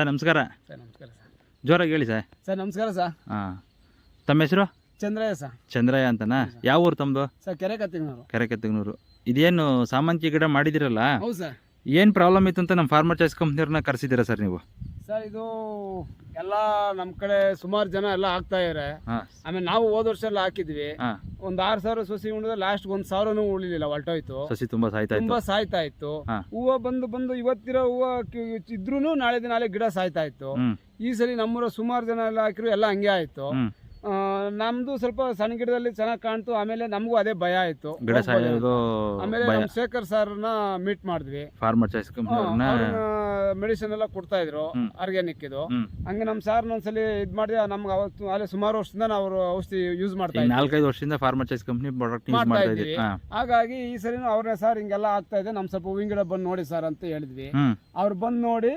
Sir ನಮಸ್ಕಾರ. Sir ನಮಸ್ಕಾರ sir. ಜೋರಾಗಿ ಹೇಳಿ ಸರ್. ಸರ್ ನಮಸ್ಕಾರ ಸರ್. ಹಾಂ. ತಮ್ಮ ಹೆಸರು? ಚಂದ್ರಯ್ಯ ಸರ್. ಚಂದ್ರಯ್ಯ ಅಂತನಾ? ಯಾವ ಊರು ತಮ್ಮದು ಸರ್ ಕೆರೆ ಕತ್ತಿಗ್ನೂರು ಕೆರೆ ಕತ್ತಿಗ್ನೂರು ಇದೇನು ಸಾಮಾನ್ಯ ಗಿಡ ಮಾಡಿದಿರಲ್ಲ? ಹೌದು ಸರ್. ಏನು ಪ್ರಾಬ್ಲಮ್ ಇತ್ತು ಅಂತ ನಮ್ಮ ಫಾರ್ಮರ್ ಚಾಯ್ಸ್ ಕಂಪ್ನಿಯವ್ರನ್ನ ಕರೆಸಿದ್ದೀರಾ ಸರ್ ನೀವು? ಸರ್ ಇದು ಎಲ್ಲ ನಮ್ ಕಡೆ ಸುಮಾರು ಜನ ಎಲ್ಲ ಹಾಕ್ತಾ ಇದಾರೆ. ಆಮೇಲೆ ನಾವು ಹೋದ ವರ್ಷ ಎಲ್ಲ ಹಾಕಿದ್ವಿ ಒಂದ್ ಆರ್ ಸಾವಿರ ಸಸಿ ಉಳಿದ್ರೆ ಲಾಸ್ಟ್ ಒಂದ್ ಸಾವಿರನೂ ಉಳಿಲಿಲ್ಲ ಹೊಲ್ಟೋಯ್ತು ಸಸಿ ತುಂಬಾ ಸಾಯ್ತಾ ತುಂಬಾ ಇತ್ತು ಸಾಯ್ತಾ ಇತ್ತು. ಹೂವು ಬಂದು ಬಂದು ಇವತ್ತಿರೋ ಹೂವು ಇದ್ರೂನು ನಾಳೆ ದಿನ ಗಿಡ ಸಾಯ್ತಾ ಇತ್ತು. ಈ ಸರಿ ನಮ್ಮೂರ ಸುಮಾರು ಜನ ಎಲ್ಲ ಹಾಕಿರು ಎಲ್ಲ ಹಂಗೆ ಆಯ್ತು. ನಮ್ದು ಸ್ವಲ್ಪ ಸಣ್ಣ ಗಿಡದಲ್ಲಿ ಚೆನ್ನಾಗಿ ಕಾಣ್ತು ಆಮೇಲೆ ನಮಗೂ ಅದೇ ಭಯ ಆಯ್ತು. ಗಿಡ. ಸಾಯೋದು ಆಮೇಲೆ ಭಯ. ನಮ್ಮ ಶೇಖರ್ ಸರ್ನ ಮೀಟ್ ಮಾಡಿದ್ವಿ. ಫಾರ್ಮರ್ ಚಾಯ್ಸ್ ಕಂಪ್ನಿಯವ್ರನ್ನ ಮೆಡಿಸಿನ್ ಎಲ್ಲ ಕೊಡ್ತಾ ಇದ್ರು ಹ್ಮ್. ಆರ್ಗ್ಯಾನಿಕ್ ಇದು. ಹಂಗೆ ನಮ್ಮ ಸಾರ್ ಒಂದ್ಸಲಿ ಇದು ಮಾಡಿ ನಮ್ಗೆ ಅವತ್ತು ಅಲ್ಲೇ ಸುಮಾರು ವರ್ಷದಿಂದ ನಾವು ಔಷಧಿ ಯೂಸ್ ಮಾಡ್ತಾ ಈಗ ಇದ್ವಿ. ನಾಲ್ಕೈದು ವರ್ಷದಿಂದ farmer choice company product use ಮಾಡ್ತಾ ಮಾಡ್ತಾ ಇದ್ದೀವಿ ಇದ್ದೀವಿ. ಹಾಂ. ಹಾಗಾಗಿ ಈ ಸರಿನೂ ಅವ್ರನ್ನೇ ಸರ್ ಹಿಂಗೆಲ್ಲ ಆಗ್ತಾ ಇದೆ ನಮ್ ಸ್ವಲ್ಪ ಹೂವಿನ ಗಿಡ ಬಂದು ನೋಡಿ ಸರ್ ಅಂತ ಹೇಳಿದ್ವಿ. ಅವ್ರು ಬಂದು ನೋಡಿ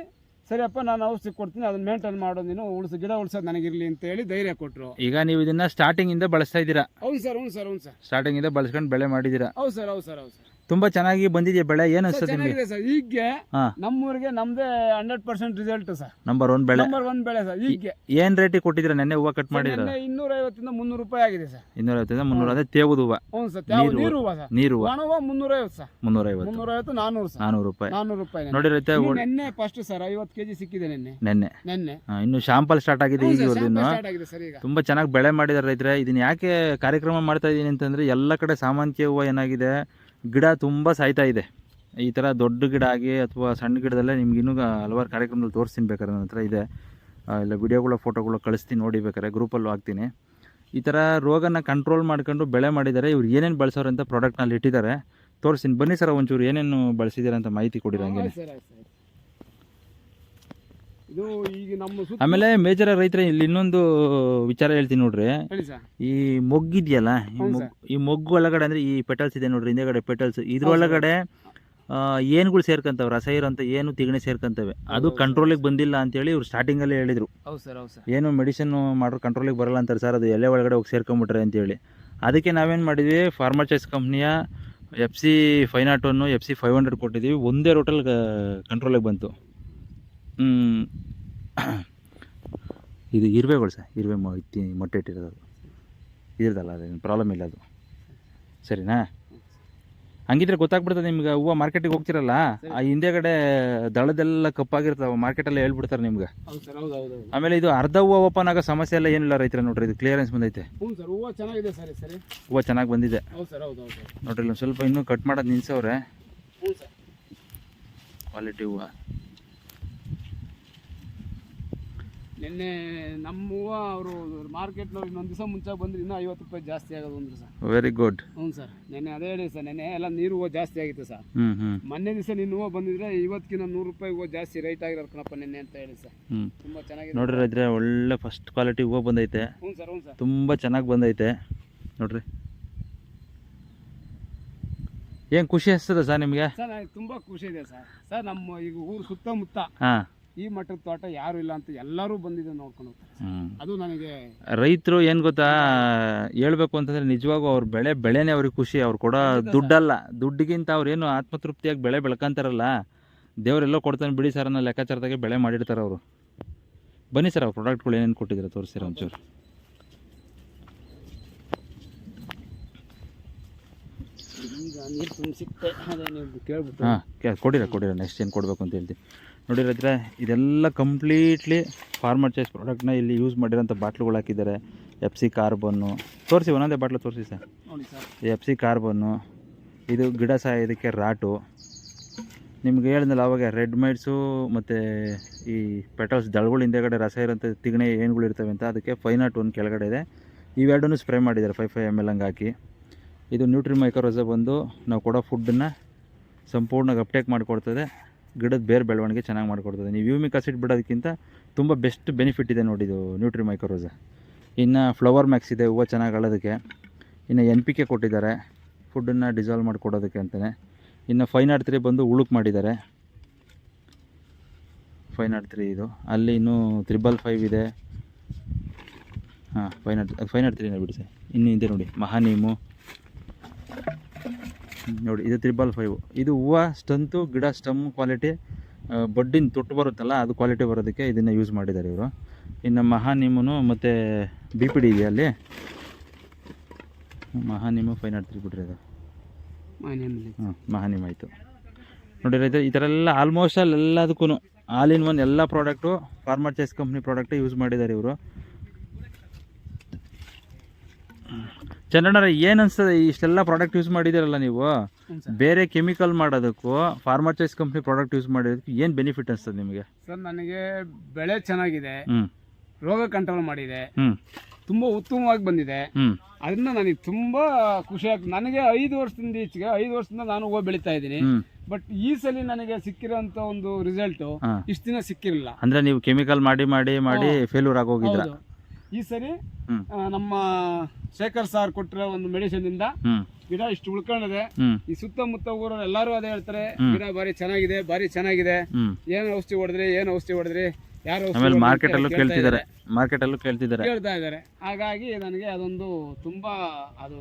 ಸರಿಯಪ್ಪ ನಾನು ಔಷಧಿ ಕೊಡ್ತೀನಿ ಅದನ್ನ ಮೇಂಟೈನ್ ಮಾಡೋ ನೀನು ಉಳಿಸು ಗಿಡ ಉಳಿಸೋದು ನನಗಿರಲಿ ಅಂತ ಹೇಳಿ ಧೈರ್ಯ ಕೊಟ್ಟರು ಈಗ ನೀವು ಇದನ್ನ ಸ್ಟಾರ್ಟಿಂಗ್ ಇಂದ ಬಳಸ್ತಾ ಇದ್ದೀರಾ? ಹೌದು ಸರ್ ಹ್ಞೂ ಸರ್ ಹ್ಞೂ ಸರ್. ಸ್ಟಾರ್ಟಿಂಗ್ ಇಂದ ಬಳಸ್ಕೊಂಡು ಬೆಳೆ ಮಾಡಿದ್ದೀರಾ? ಹೌದು ಸರ್ ಹೌದು ಸರ್ ಹೌದು ಸರ್. ತುಂಬಾ ಚೆನ್ನಾಗಿ ಬಂದಿದೆಯಾ ಬೆಳೆ. ಏನು ಅನ್ಸುತ್ತೆ ನಿಮಗೆ? ಚೆನ್ನಾಗಿದೆ ಸರ್. ಈಗ್ಗೆ ಹಾ. ನಮ್ಮೂರಿಗೆ ನಮ್ದೇ hundred percent result sir. Number one ಬೆಳೆ. ನಂಬರ್ ಒನ್ ಬೆಳೆ ಸರ್ ಈಗ ಏನ್ ರೇಟಿಗೆ ಕೊಟ್ಟಿದ್ರೆ ನೆನ್ನೆ ಹೂವು ಕಟ್ ಮಾಡಿದ್ರ ಇನ್ನೂರ ಐವತ್ತಿಂದ ಮುನ್ನೂರು ರೂಪಾಯಿ ಆಗಿದೆ ಸರ್. ಇನ್ನೂರೈವತ್ತರಿಂದ ಮುನ್ನೂರ ಅದೇ ತೇವದ ಹೂವು. ಹ್ಞೂ ಸರ್ ನೀರು- ನೀರು ಹೂವ ಸರ್. ನೀರು ಹೂವು. ಒಣ ಹೂವ ಮುನ್ನೂರೈವತ್ತು ಸರ್. ಮುನ್ನೂರ ಐವತ್ತು ನಾನ್ನೂರು ಸರ್. ನಾನೂರು ರೂಪಾಯಿ ನಾನ್ನೂರು ರೂಪಾಯಿ. ನೋಡಿ ರೈತ ನೆನ್ನೆ ಫಸ್ಟ್ ಸರ್ ಐವತ್ತು ಕೆಜಿ ಸಿಕ್ಕಿದೆ ನೆನ್ನೆ. ನೆನ್ನೆ. ನೆನ್ನೆ. ಇನ್ನು ಶಾಂಪಲ್ ಸ್ಟಾರ್ಟ್ ಆಗಿದೆ ಈಗ ಇವ್ರದ್ದು ಇನ್ನು ಸ್ಟಾರ್ಟ್ ಆಗಿದೆ ಸರ್ ಈಗ. ತುಂಬಾ ಚೆನ್ನಾಗಿ ಬೆಳೆ ಮಾಡಿದಾರೆ ರೈತರೆ. ಇದನ್ನ ಯಾಕೆ ಕಾರ್ಯಕ್ರಮ ಮಾಡ್ತಾ ಇದೀನಿ ಅಂತಂದ್ರೆ ಎಲ್ಲ ಕಡೆ ಸಾಮಾನ್ಯ ಹೂವು ಏನಾಗಿದೆ? ಗಿಡ ತುಂಬ ಸಾಯ್ತಾ ಇದೆ. ಈ ಥರ ದೊಡ್ಡ ಗಿಡ ಆಗಿ ಅಥವಾ ಸಣ್ಣ ಗಿಡದಲ್ಲೇ ನಿಮ್ಗೆ ಇನ್ನೂ ಹಲವಾರು ಕಾರ್ಯಕ್ರಮದಲ್ಲಿ ತೋರಿಸ್ತೀನಿ ಬೇಕಾದ್ರೆ ನನ್ನ ಹತ್ರ ಇದೆ. ಇಲ್ಲ ವಿಡಿಯೋಗಳ ಫೋಟೋಗಳು ಕಳಿಸ್ತೀನಿ ನೋಡಿ ಬೇಕಾದ್ರೆ ಗ್ರೂಪಲ್ಲೂ ಹಾಕ್ತೀನಿ. ಈ ಥರ ರೋಗನ ಕಂಟ್ರೋಲ್ ಮಾಡ್ಕೊಂಡು ಬೆಳೆ ಮಾಡಿದ್ದಾರೆ ಇವ್ರು ಏನೇನು ಬಳಸೋರು ಅಂತ ಪ್ರಾಡಕ್ಟ್ನಲ್ಲಿ ಇಟ್ಟಿದ್ದಾರೆ. ತೋರಿಸ್ತೀನಿ. ಬನ್ನಿ ಸರ್ ಒಂಚೂರು ಏನೇನು ಬಳಸಿದ್ದೀರಾ ಅಂತ ಮಾಹಿತಿ ಹಂಗೆ ಆಯ್ತು ಸರ್ ಆಯ್ತು ಸರ್ ಇದು ಈಗ ನಮ್ಮ ಸುತ್ತ ಆಮೇಲೆ ಮೇಜರ ರೈತರ ಇಲ್ಲಿ ಇನ್ನೊಂದು ವಿಚಾರ ಹೇಳ್ತೀನಿ ನೋಡ್ರಿ. ಹೇಳಿ ಸರ್. ಈ ಮೊಗ್ಗಿದೆಯಲ್ಲ ಈ ಹೌದು ಮೊಗ್ ಈ ಮೊಗ್ಗು ಒಳಗಡೆ ಅಂದ್ರೆ ಈ ಪೆಟಲ್ಸ್ ಇದೆ ನೋಡ್ರಿ ಹಿಂದೆಗಡೆ ಪೆಟಲ್ಸ್. ಇದ್ರೊಳಗಡೆ ಆ, ಏನುಗಳು ಸೇರ್ಕಂತವೆ ರಸ ಇರೋಂಥ ಏನು ತಿಗಣೆ ಸೇರ್ಕಂತವೆ. ಅದು ಕಂಟ್ರೋಲ್ ಕಂಟ್ರೋಲಿಗೆ ಬಂದಿಲ್ಲ ಅಂತೇಳಿ ಇವ್ರು ಸ್ಟಾರ್ಟಿಂಗಲ್ಲೇ ಹೇಳಿದ್ರು. ಹೌದು ಸರ್ ಹೌದು ಸರ್. ಏನು ಮೆಡಿಸಿನ್ ಮಾಡ್ರು ಕಂಟ್ರೋಲಿಗೆ ಬರಲ್ಲ ಅಂತಾರೆ ಸರ್ ಅದು ಎಲೆ ಒಳಗಡೆ ಹೋಗಿ ಸೇರ್ಕೊಂಬಿಟ್ರೆ ಅಂತೇಳಿ. ಅದಕ್ಕೆ ನಾವೇನು ಮಾಡಿದ್ವಿ farmer choice ಕಂಪ್ನಿಯ F C five nought one F C five hundred ಕೊಟ್ಟಿದ್ದೀವಿ ಒಂದೇ ರೋಟಲ್ಲಿ ಕಂಟ್ರೋಲಿಗೆ ಬಂತು. ಇದು ಇರುವೆಗಳು ಸರ್ ಇರುವೆ ಮೊ ಇತ್ತಿ ಮೊಟ್ಟೆ ಇಟ್ಟಿರೋದು ಇರೋದಲ್ಲ ಅದೇನು ಪ್ರಾಬ್ಲಮ್ ಇಲ್ಲ ಅದು. ಸರಿನಾ? ಹಂಗಿದ್ರೆ ಗೊತ್ತಾಗ್ಬಿಡ್ತದೆ ನಿಮ್ಗೆ ಹೂವು ಮಾರ್ಕೆಟಿಗೆ ಹೋಗ್ತಿರಲ್ಲ ಆ ಹಿಂದೆಗಡೆ ದಳದೆಲ್ಲ ಕಪ್ಪಾಗಿರ್ತಾವೆ ಮಾರ್ಕೆಟಲ್ಲಿ ಹೇಳ್ಬಿಡ್ತಾರೆ ನಿಮ್ಗೆ. ಆಮೇಲೆ ಇದು ಅರ್ಧ ಹೂವು ಓಪನ್ ಆಗೋ ಸಮಸ್ಯೆ ಎಲ್ಲ ಏನಿಲ್ಲ ರೈತರ ನೋಡ್ರಿ ಇದು ಕ್ಲಿಯರೆನ್ಸ್ ಬಂದೈತೆ. ಹೂವು ಚೆನ್ನಾಗಿದೆ ಸರ್ ಸರಿ. ಹೂವು ಚೆನ್ನಾಗಿ ಬಂದಿದೆ. ನೋಡ್ರಿ ಒಂದು ಸ್ವಲ್ಪ ಇನ್ನೂ ಕಟ್ ಮಾಡೋದು ನಿಲ್ಸವ್ರೆ. ಕ್ವಾಲಿಟಿ ಹೂವು. ನಿನ್ನೆ ನಮ್ಮ ಹೂವು ಅವರು ಮಾರ್ಕೆಟ್ನವ್ರು ಇನ್ನೊಂದು ದಿವಸ ಮುಂಚೆ ಬಂದ್ರೆ ಇನ್ನೂ ಐವತ್ತು ರೂಪಾಯಿ ಜಾಸ್ತಿ ಆಗೋದು ಅಂದ್ರೆ ಸರ್. ವೆರಿ ಗುಡ್ ಹ್ಞೂ ಸರ್. ನೆನ್ನೆ ಅದೇ ಹೇಳಿ ಸರ್ ನೆನ್ನೆ ಎಲ್ಲ ನೀರು ಹೂವು ಜಾಸ್ತಿ ಆಗಿತ್ತು ಸರ್. ಹ್ಞೂ ಮೊನ್ನೆ ದಿವಸ ನಿನ್ನ ಹೂವು ಬಂದಿದ್ರೆ ಇವತ್ತಿನ ನೂರು ರೂಪಾಯಿ ಹೂವು ಜಾಸ್ತಿ ರೈಟ್ ಆಗಿರೋದು ಕಣಪ್ಪ ನಿನ್ನೆ ಅಂತ ಹೇಳಿ ಸರ್. ಹ್ಞೂ ತುಂಬ ಚೆನ್ನಾಗಿದೆ. ನೋಡ್ರಿ ರೈತರೆ ಒಳ್ಳೆ ಫಸ್ಟ್ ಕ್ವಾಲಿಟಿ ಹೂವು ಬಂದೈತೆ. ಹ್ಞೂ ಸರ್ ಹ್ಞೂ ಸರ್. ತುಂಬ ಚೆನ್ನಾಗಿ ಬಂದೈತೆ. ನೋಡ್ರಿ. ಏನು ಖುಷಿ ಅನಿಸ್ತದ ಸರ್ ನಿಮಗೆ? ಸರ್ ನನಗೆ ತುಂಬ ಖುಷಿ ಇದೆ ಸರ್. ಸರ್ ನಮ್ಮ ಈಗ ಊರು ಸುತ್ತಮುತ್ತ ಹಾಂ. ಈ ಮಟ್ಟದ ತೋಟ ಯಾರು ಇಲ್ಲ ಅಂತ ಎಲ್ಲರೂ ಬಂದಿದೆ ನೋಡ್ಕೊಂಡು ಹೋಗ್ತಾರೆ. ಅದು ನನಗೆ ರೈತರು ಏನು ಗೊತ್ತಾ ಹೇಳ್ಬೇಕು ಅಂತಂದ್ರೆ ನಿಜವಾಗೂ ಅವ್ರ ಬೆಳೆ ಬೆಳೆನೇ ಅವ್ರಿಗೆ ಖುಷಿ ಅವ್ರು ಕೊಡೋ ದುಡ್ಡಲ್ಲ. ದುಡ್ಡಿಗಿಂತ ಅವ್ರೇನು ಆತ್ಮತೃಪ್ತಿಯಾಗಿ ಬೆಳೆ ಬೆಳ್ಕೊಂತಾರಲ್ಲ ದೇವರೆಲ್ಲೋ ಕೊಡ್ತಾನೆ ಬಿಡಿ ಸರ್ ಅನ್ನೋ ಲೆಕ್ಕಾಚಾರದಾಗೆ ಬೆಳೆ ಮಾಡಿರ್ತಾರೆ ಅವರು. ಬನ್ನಿ ಸರ್ ಅವ್ರ ಪ್ರಾಡಕ್ಟ್ಗಳು ಏನೇನು ಕೊಟ್ಟಿದ್ದೀರಾ ತೋರಿಸಿರ ಒಂಚೂರು. ಈಗ ನೀರು ಅದೇ ನೀವು ಕೇಳ್ಬಿಟ್ಟು. ಹಾಂ ಕೊಡಿರ ಕೊಡಿರ ನೆಕ್ಸ್ಟ್ ಏನು ಕೊಡಬೇಕು ಅಂತ ಹೇಳ್ತೀವಿ ನೋಡಿರತ್ರ ಇದೆಲ್ಲ ಕಂಪ್ಲೀಟ್ಲಿ ಫಾರ್ಮರ್ ಚಾಯ್ಸ್ ಪ್ರಾಡಕ್ಟ್ನ ಇಲ್ಲಿ ಯೂಸ್ ಮಾಡಿರೋಂಥ ಬಾಟ್ಲುಗಳು ಹಾಕಿದ್ದಾರೆ. ಎಫ್ ಸಿ ಕಾರ್ಬನ್ನು ತೋರಿಸಿ ಒಂದೊಂದೇ ಬಾಟ್ಲು ತೋರಿಸಿ ಸರ್. ಎಫ್ ಸಿ ಕಾರ್ಬನ್ನು ಇದು ಗಿಡ ಸಹ ಇದಕ್ಕೆ ರಾಟು. ನಿಮ್ಗೆ ಹೇಳಿದ್ನಲ್ಲ ಅವಾಗ ರೆಡ್ ಮೈಟ್ಸು ಮತ್ತು ಈ ಪೆಟಲ್ಸ್ ದಳಗಳು ಹಿಂದೆಗಡೆ ರಸ ಇರೋಂಥ ತಿಗಣೆ ಏನುಗಳು ಇರ್ತವೆ ಅಂತ ಅದಕ್ಕೆ ಫೈವ್ ನಾಟ್ ಒನ್ ಕೆಳಗಡೆ ಇದೆ. ಇವೆರಡನ್ನೂ ಸ್ಪ್ರೇ ಮಾಡಿದ್ದಾರೆ ಫೈವ್ ಫೈವ್ ಎಂ ಎಲ್ ಹಂಗೆ ಹಾಕಿ ಇದು ನ್ಯೂಟ್ರಿ ಮೈಕ್ರೋಸ ಬಂದು ನಾವು ಕೊಡೋ ಫುಡ್ಡನ್ನು ಸಂಪೂರ್ಣವಾಗಿ ಅಪ್ಟೇಕ್ ಮಾಡಿಕೊಡ್ತದೆ. ಗಿಡದ ಬೇರೆ ಬೆಳವಣಿಗೆ ಚೆನ್ನಾಗಿ ಮಾಡಿಕೊಡ್ತದೆ. ನೀವು ಯೂಮಿಕ್ ಆಸಿಡ್ ಬಿಡೋದಕ್ಕಿಂತ ತುಂಬ ಬೆಸ್ಟ್ ಬೆನಿಫಿಟ್ ಇದೆ ನೋಡಿ ಇದು ನ್ಯೂಟ್ರಿ ಮೈಕ್ರೋಸ ಇನ್ನು ಫ್ಲವರ್ ಮ್ಯಾಕ್ಸ್ ಇದೆ, ಹೂವು ಚೆನ್ನಾಗಿ ಅಳೋದಕ್ಕೆ. ಇನ್ನು ಎನ್ ಪಿ ಕೆ ಕೊಟ್ಟಿದ್ದಾರೆ. ಫುಡ್ಡನ್ನು ಡಿಸಾಲ್ವ್ ಮಾಡಿಕೊಡೋದಕ್ಕೆ ಅಂತಲೇ ಇನ್ನು ಫೈನ್ ಆರ್ಟ್ ತ್ರೀ ಬಂದು ಉಳುಕ್ ಮಾಡಿದ್ದಾರೆ. ಫೈನ್ ನಾಟ್ ತ್ರೀ ಇದು. ಅಲ್ಲಿ ಇನ್ನೂ ತ್ರಿಬಲ್ ಫೈವ್ ಇದೆ. ಹಾಂ ಫೈನ್ ಆರ್ಟ್ ಫೈನ್ ಆರ್ಟ್ ತ್ರೀನೇ ಬಿಡಿ ಸರ್ ಇನ್ನು ಇದೆ ನೋಡಿ ಮಹಾನೀಮು ನೋಡಿ ಇದು ತ್ರಿಬಲ್ ಫೈವ್ ಇದು ಹೂವು ಸ್ಟಂತು ಗಿಡ ಸ್ಟಮ್ ಕ್ವಾಲಿಟಿ ಬಡ್ಡಿನ ತೊಟ್ಟು ಬರುತ್ತಲ್ಲ ಅದು ಕ್ವಾಲಿಟಿ ಬರೋದಕ್ಕೆ ಇದನ್ನು ಯೂಸ್ ಮಾಡಿದ್ದಾರೆ ಇವರು. ಇನ್ನು ಮಹಾನಿಮನು ಮತ್ತು ಬಿ ಪಿ ಡಿ ಇದೆಯಾ ಅಲ್ಲಿ. ಮಹಾನಿಮು ಫೈವ್ ನಾಟ್ ತ್ರೀ ಬಿಡ್ರಿ ಅದು ಹಾಂ ಮಹಾನಿಮ್ ಆಯಿತು. ನೋಡಿ ರೈತ ಈ ಥರ ಎಲ್ಲ ಆಲ್ಮೋಸ್ಟ್ ಅಲ್ಲಿ ಎಲ್ಲದಕ್ಕೂ ಆಲ್ ಇನ್ ಒನ್ ಎಲ್ಲ ಪ್ರಾಡಕ್ಟು ಫಾರ್ಮರ್ ಚೈಸ್ ಕಂಪ್ನಿ ಪ್ರಾಡಕ್ಟೇ ಯೂಸ್ ಮಾಡಿದ್ದಾರೆ ಇವರು. ಚಂದ್ರಣ್ಣರ ಏನು ಅನಿಸ್ತದೆ ಇಷ್ಟೆಲ್ಲ ಪ್ರಾಡಕ್ಟ್ ಯೂಸ್ ಮಾಡಿದಿರಲ್ಲ ನೀವು? ಬೇರೆ ಕೆಮಿಕಲ್ ಮಾಡೋದಕ್ಕೂ farmer choice company product use ಮಾಡೋದಕ್ಕೂ ಏನು ಬೆನಿಫಿಟ್ ಅನಿಸ್ತದೆ ನಿಮಗೆ? ಸರ್ ನನಗೆ ಬೆಳೆ ಚೆನ್ನಾಗಿದೆ ರೋಗ ಕಂಟ್ರೋಲ್ ಮಾಡಿದೆ ತುಂಬಾ ಉತ್ತಮವಾಗಿ ಬಂದಿದೆ. ಅದನ್ನ ಅದರಿಂದ ನನಗೆ ತುಂಬ ಖುಷಿ ಆಗ್ತದೆ ನನಗೆ ಐದು ವರ್ಷದಿಂದ ಈಚೆಗೆ ಐದು ವರ್ಷದಿಂದ ನಾನು ಹೂವು ಬೆಳಿತಾ ಇದ್ದೀನಿ. ಬಟ್ ಈ ಸಲ ನನಗೆ ಸಿಕ್ಕಿರೋಂಥ ಒಂದು ರಿಸಲ್ಟ್ ಇಷ್ಟ ದಿನ ಸಿಕ್ಕಿರಲಿಲ್ಲ. ಅಂದ್ರೆ ನೀವು ಕೆಮಿಕಲ್ ಮಾಡಿ ಮಾಡಿ ಮಾಡಿ ಫೇಲ್ಯೂರ್ ಆಗೋಗಿದ್ರ. ಈ ಸರಿ ನಮ್ಮ ಶೇಖರ್ ಸಾರ್ ಕೊಟ್ಟಿರೋ ಒಂದು ಮೆಡಿಸಿನ್ ಇಂದ ಗಿಡ ಇಷ್ಟು ಉಳ್ಕೊಂಡಿದೆ. ಈ ಸುತ್ತಮುತ್ತ ಊರ ಎಲ್ಲಾರು ಅದೇ ಹೇಳ್ತಾರೆ. ಗಿಡ ಬಾರಿ ಚೆನ್ನಾಗಿದೆ ಬಾರಿ ಚೆನ್ನಾಗಿದೆ. ಏನು ಔಷಧಿ ಹೊಡೆದ್ರಿ ಏನ್ ಔಷಧಿ ಹೊಡೆದ್ರಿ? ಯಾರು ಆಮೇಲೆ ಮಾರ್ಕೆಟಲ್ಲೂ ಕೇಳ್ತಿದ್ದಾರೆ. ಮಾರ್ಕೆಟಲ್ಲೂ ಕೇಳ್ತಿದ್ದಾರೆ. ಕೇಳ್ತಾ ಇದ್ದಾರೆ. ಹಾಗಾಗಿ ನನಗೆ ಅದೊಂದು ತುಂಬಾ ಅದು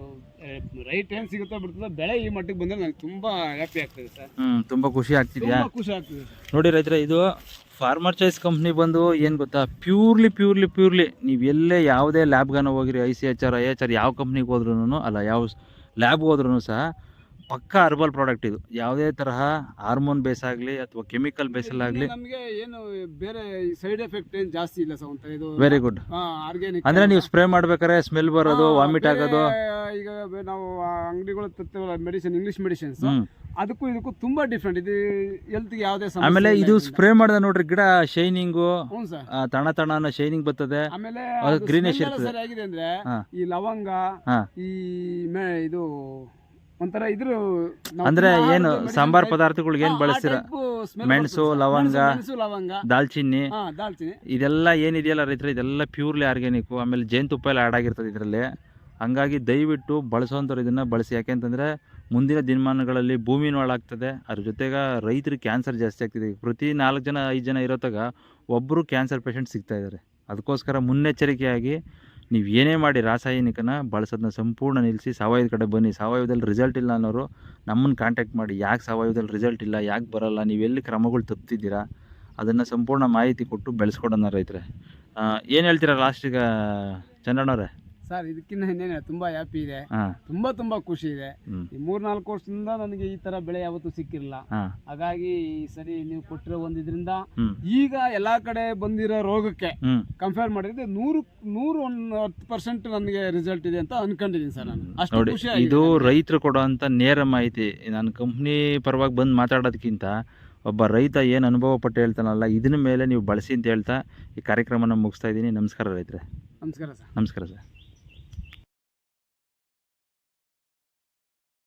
ರೈಟ್ ಏನ್ ಸಿಗುತ್ತೋ ಬಿಡ್ತದೋ ಬೆಳೆ ಈ ಮಟ್ಟಿಗೆ ಬಂದ್ರೆ ನನಗೆ ತುಂಬಾ ಹ್ಯಾಪಿ ಆಗ್ತದೆ ಸರ್. ಹ್ಞೂ ತುಂಬ ಖುಷಿ ಆಗ್ತಿದ್ಯಾ? ತುಂಬಾ ಖುಷಿ ಆಗ್ತದೆ ನೋಡಿ ರೈತರ ಇದು ಫಾರ್ಮರ್ ಚಾಯ್ಸ್ ಕಂಪ್ನಿ ಬಂದು ಏನು ಗೊತ್ತಾ? ಪ್ಯೂರ್ಲಿ ಪ್ಯೂರ್ಲಿ ಪ್ಯೂರ್ಲಿ ನೀವು ಎಲ್ಲೇ ಯಾವುದೇ ಲ್ಯಾಬ್ಗಾನ ಹೋಗಿರಿ I C H R I H R ಯಾವ ಕಂಪ್ನಿಗೆ ಹೋದ್ರೂ ಅಲ್ಲ ಯಾವ ಲ್ಯಾಬ್ಗೆ ಹೋದ್ರೂ ಸಹ ಪಕ್ಕಾ ಹರ್ಬಲ್ ಪ್ರಾಡಕ್ಟ್ ಇದು. ಯಾವುದೇ ತರಹ ಹಾರ್ಮೋನ್ ಬೇಸ್ ಆಗಲಿ ಅಥವಾ ಕೆಮಿಕಲ್ ಬೇಸಲ್ಲಾಗಲಿ ನಮಗೆ ಏನು ಬೇರೆ ಸೈಡ್ ಎಫೆಕ್ಟ್ ಏನು ಜಾಸ್ತಿ ಇಲ್ಲ ಅಂತ ಇದು ವೆರಿ ಗುಡ್ ಆರ್ಗ್ಯಾನಿಕ್ ಅಂದ್ರೆ ನೀವು ಸ್ಪ್ರೇ ಮಾಡ್ಬೇಕಾದ್ರೆ ಸ್ಮೆಲ್ ಬರೋದು ವಾಮಿಟ್ ಆಗೋದು. ಈಗ ನಾವು ಅಂಗಡಿಗಳು ತರ್ತೇವಲ್ಲ ಮೆಡಿಸಿನ್ ಇಂಗ್ಲಿಷ್ ಮೆಡಿಸಿನ್ಸ್ ಅದಕ್ಕೂ ಇದಕ್ಕೂ ತುಂಬಾ ಡಿಫ್ರೆಂಟ್ ಇದು ಹೆಲ್ತ್ಗೆ ಯಾವುದೇ ಸಮಸ್ಯೆ ಆಮೇಲೆ ಇದು ಸ್ಪ್ರೇ ಮಾಡಿದ ನೋಡ್ರಿ ಗಿಡ ಶೈನಿಂಗು ತಣ ತಣ ಶೈನಿಂಗ್ ಬರ್ತದೆ. ಆಮೇಲೆ ಗ್ರೀನಿಶ್ ಇರ್ತದೆ. ಸರಿಯಾಗಿದೆ ಅಂದ್ರೆ ಈ ಲವಂಗ ಈ ಇದು ಒಂಥರ ಇದ್ರು ಅಂದ್ರೆ ಏನು ಸಾಂಬಾರ್ ಪದಾರ್ಥಗಳಿಗೆ ಏನು ಬಳಸ್ತೀರ ಮೆಣಸು, ಲವಂಗ. ಲವಂಗ. ದಾಲ್ಚಿನ್ನಿ. ಹಾ ದಾಲ್ಚಿನಿ ಇದೆಲ್ಲ ಏನಿದೆಯಲ್ಲ ರೈತರು ಇದೆಲ್ಲ ಪ್ಯೂರ್ಲಿ ಆರ್ಗ್ಯಾನಿಕ್ ಆಮೇಲೆ ಜೇನುತುಪ್ಪ ಎಲ್ಲ ಆಡ್ ಆಗಿರ್ತದೆ ಇದರಲ್ಲಿ. ಹಂಗಾಗಿ ದಯವಿಟ್ಟು ಬಳಸೋಂಥವ್ರು ಇದನ್ನು ಬಳಸಿ. ಯಾಕೆಂತಂದರೆ ಮುಂದಿನ ದಿನಮಾನಗಳಲ್ಲಿ ಭೂಮಿನೂ ಹಾಳಾಗ್ತದೆ ಅದ್ರ ಜೊತೆಗೆ ರೈತರು ಕ್ಯಾನ್ಸರ್ ಜಾಸ್ತಿ ಆಗ್ತಿದೆ. ಪ್ರತಿ ನಾಲ್ಕು ಜನ ಐದು ಜನ ಇರೋತಾಗ ಒಬ್ಬರು ಕ್ಯಾನ್ಸರ್ ಪೇಷಂಟ್ ಸಿಗ್ತಾ ಇದ್ದಾರೆ ಅದಕ್ಕೋಸ್ಕರ ಮುನ್ನೆಚ್ಚರಿಕೆಯಾಗಿ ನೀವು ಏನೇ ಮಾಡಿ ರಾಸಾಯನಿಕನ ಬಳಸೋದನ್ನ ಸಂಪೂರ್ಣ ನಿಲ್ಲಿಸಿ ಸಾವಯವ ಕಡೆ ಬನ್ನಿ. ಸಾವಯವದಲ್ಲಿ ರಿಸಲ್ಟ್ ಇಲ್ಲ ಅನ್ನೋರು ನಮ್ಮನ್ನು ಕಾಂಟ್ಯಾಕ್ಟ್ ಮಾಡಿ, ಯಾಕೆ ಸಾವಯವದಲ್ಲಿ ರಿಸಲ್ಟ್ ಇಲ್ಲ, ಯಾಕೆ ಬರಲ್ಲ ನೀವೆಲ್ಲಿ ಕ್ರಮಗಳು ತಪ್ಪಿದ್ದೀರಾ ಅದನ್ನು ಸಂಪೂರ್ಣ ಮಾಹಿತಿ ಕೊಟ್ಟು ಬೆಳೆಸ್ಕೊಡೋಣ ರೈತರೆ. ಏನು ಹೇಳ್ತೀರಾ ಲಾಸ್ಟಿಗೆ ಚಂದ್ರಣ್ಣವ್ರೆ ಸರ್ ಇದಕ್ಕಿಂತ ಇನ್ನೇನು ತುಂಬಾ ಹ್ಯಾಪಿ ಇದೆ. ಹಾಂ. ತುಂಬಾ ತುಂಬಾ ಖುಷಿ ಇದೆ. ಹ್ಞೂ ಈ ಮೂರ್ನಾಲ್ಕು ವರ್ಷದಿಂದ ನನಗೆ ಈ ತರ ಬೆಳೆ ಯಾವತ್ತೂ ಸಿಕ್ಕಿರಲಿಲ್ಲ ಹಾಂ. ಹಾಗಾಗಿ ಈ ಸರಿ ನೀವು ಕೊಟ್ಟಿರೋ ಒಂದಿದ್ರಿಂದ ಈಗ ಎಲ್ಲಾ ಕಡೆ ಬಂದಿರೋ ರೋಗಕ್ಕೆ ಕಂಪೇರ್ ಮಾಡಿದ್ರೆ ನೂರು ನೂರು ಒಂದು ಹತ್ತು ಪರ್ಸೆಂಟ್ ನನಗೆ ರಿಸಲ್ಟ್ ಇದೆ ಅಂತ ಅನ್ಕೊಂಡಿದ್ದೀನಿ ಸರ್ ನಾನು. ಅಷ್ಟು ನೋಡಿ ಖುಷಿ ಇದು ರೈತರು ಕೊಡೋಂಥ ನೇರ ಮಾಹಿತಿ. ನಾನು ಕಂಪ್ನಿ ಪರವಾಗಿ ಬಂದು ಮಾತಾಡೋದಕ್ಕಿಂತ ಒಬ್ಬ ರೈತ ಏನು ಅನುಭವ ಪಟ್ಟು ಹೇಳ್ತಾನಲ್ಲ ಇದನ್ನ ಮೇಲೆ ನೀವು ಬಳಸಿ ಅಂತ ಹೇಳ್ತಾ ಈ ಕಾರ್ಯಕ್ರಮನ ಮುಗಿಸ್ತಾ ಇದ್ದೀನಿ. ನಮಸ್ಕಾರ ರೈತರೆ. ನಮಸ್ಕಾರ ಸರ್. ನಮಸ್ಕಾರ ಸರ್.